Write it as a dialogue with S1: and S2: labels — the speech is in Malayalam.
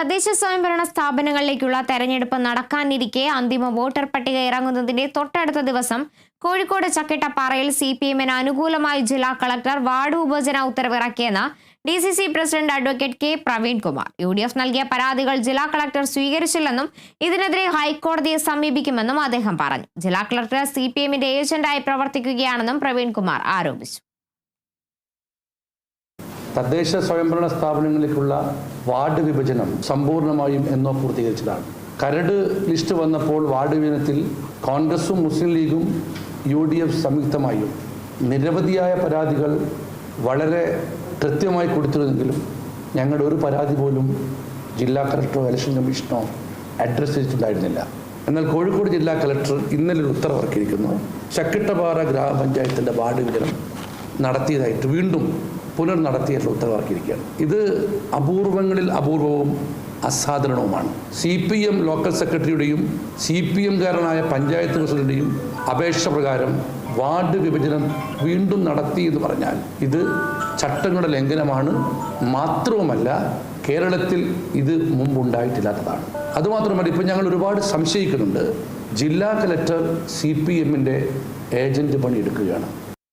S1: തദ്ദേശ സ്വയംഭരണ സ്ഥാപനങ്ങളിലേക്കുള്ള തെരഞ്ഞെടുപ്പ് നടക്കാനിരിക്കെ അന്തിമ വോട്ടർ പട്ടിക ഇറങ്ങുന്നതിന്റെ തൊട്ടടുത്ത ദിവസം കോഴിക്കോട് ചക്കട്ടപ്പാറയിൽ സി പി എമ്മിന് അനുകൂലമായി ജില്ലാ കളക്ടർ വാർഡ് ഉപജന ഉത്തരവിറക്കിയെന്ന് D C C president advocate K Praveenkumar U D F നൽകിയ പരാതികൾ ജില്ലാ കളക്ടർ സ്വീകരിച്ചില്ലെന്നും ഇതിനെതിരെ ഹൈക്കോടതിയെ സമീപിക്കുമെന്നും അദ്ദേഹം പറഞ്ഞു ജില്ലാ കളക്ടർ സി പി എമ്മിന്റെ ഏജന്റായി പ്രവർത്തിക്കുകയാണെന്നും പ്രവീൺകുമാർ ആരോപിച്ചു
S2: തദ്ദേശ സ്വയംഭരണ സ്ഥാപനങ്ങളിലേക്കുള്ള വാർഡ് വിഭജനം സമ്പൂർണമായും എന്നോ പൂർത്തീകരിച്ചതാണ് കരട് ലിസ്റ്റ് വന്നപ്പോൾ വാർഡ് വിഭജനത്തിൽ കോൺഗ്രസും മുസ്ലിം ലീഗും യു ഡി എഫ് സംയുക്തമായും നിരവധിയായ പരാതികൾ വളരെ കൃത്യമായി കൊടുത്തിരുന്നെങ്കിലും ഞങ്ങളുടെ ഒരു പരാതി പോലും ജില്ലാ കലക്ടറോ ഇലക്ഷൻ കമ്മീഷനോ അഡ്രസ് ചെയ്തിട്ടുണ്ടായിരുന്നില്ല എന്നാൽ കോഴിക്കോട് ജില്ലാ കളക്ടർ ഇന്നലെ ഒരു ഉത്തരവിറക്കിയിരിക്കുന്നു ചക്കിട്ടപാറ ഗ്രാമപഞ്ചായത്തിൻ്റെ വാർഡ് വിഭജനം നടത്തിയതായിട്ട് വീണ്ടും പുനർ നടത്തിയിട്ടുള്ള ഉത്തരവാക്കിയിരിക്കുകയാണ് ഇത് അപൂർവങ്ങളിൽ അപൂർവവും അസാധാരണവുമാണ് സി പി എം ലോക്കൽ സെക്രട്ടറിയുടെയും സി പി എംകാരനായ പഞ്ചായത്ത് പ്രസിഡന്റിന്റെയും അപേക്ഷ പ്രകാരം വാർഡ് വിഭജനം വീണ്ടും നടത്തി എന്ന് പറഞ്ഞാൽ ഇത് ചട്ടങ്ങളുടെ ലംഘനമാണ് മാത്രവുമല്ല കേരളത്തിൽ ഇത് മുമ്പുണ്ടായിട്ടില്ലാത്തതാണ് അതുമാത്രമല്ല ഇപ്പം ഞങ്ങൾ ഒരുപാട് സംശയിക്കുന്നുണ്ട് ജില്ലാ കലക്ടർ സി പി എമ്മിൻ്റെ ഏജൻറ്റ് പണിയെടുക്കുകയാണ്